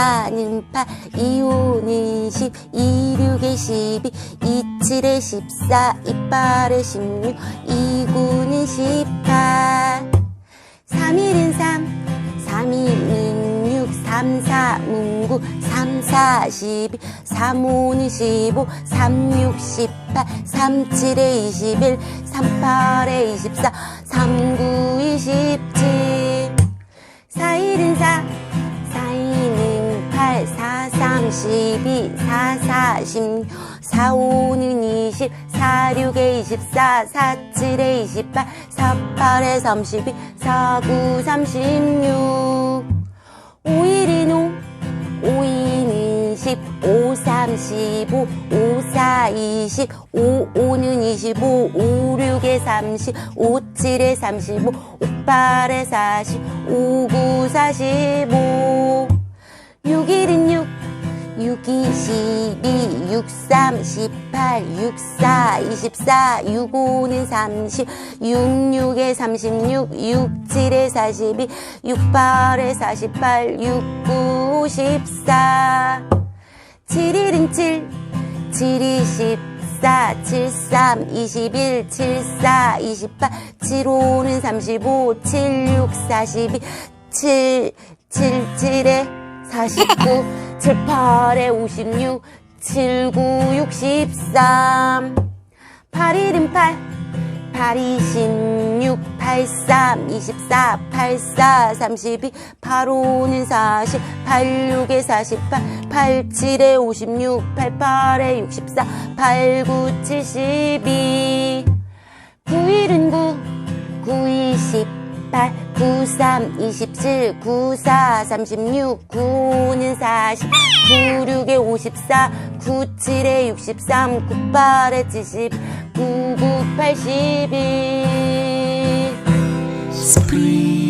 4는 8, 2, 5는 10, 2, 6에 12, 2, 7에 14, 2, 8에 16, 2, 9는 18. 3, 1은 3, 3, 2는 6, 3, 4는 9, 3, 4, 12, 3, 5는 15, 3, 6, 18, 3, 7에 21, 3, 8에 24, 3, 9, 27. 4, 1은 4, 4, 4, 3, 12, 4, 4, 16, 4, 5는 20, 4, 6에 24, 4, 7에 28, 4, 8에 32, 4, 9, 36. 5, 1은 5, 5, 2는 10, 5, 3, 15, 5, 4, 20, 5, 5는 25, 5, 6에 30, 5, 7에 35, 5, 8에 40, 5, 9, 45. 6, 1은 6, 6, 2, 12, 6, 3, 18, 6, 4, 24, 6, 5는 30, 6, 6에 36, 6, 7에 42, 6, 8에 48, 6, 9, 54. 7, 1은 7, 7, 2, 14, 7, 3, 21, 7, 4, 28, 7, 5는 35, 7, 6, 42, 7, 7, 7에 49, 7, 8에 56, 7, 9, 63. 8, 1은 8, 8, 26, 8, 3, 24, 8, 4, 32, 8, 5는 40, 8, 6에 48, 8, 7에 56, 8, 8에 64, 8, 9, 72. 9, 1은 9, 9, 2, 18, 9, 3, 27, 9, 4, 36, 9, 5는 40, 9, 6에 54, 9, 7에 63, 9, 8에 70, 9, 9, 82. Spring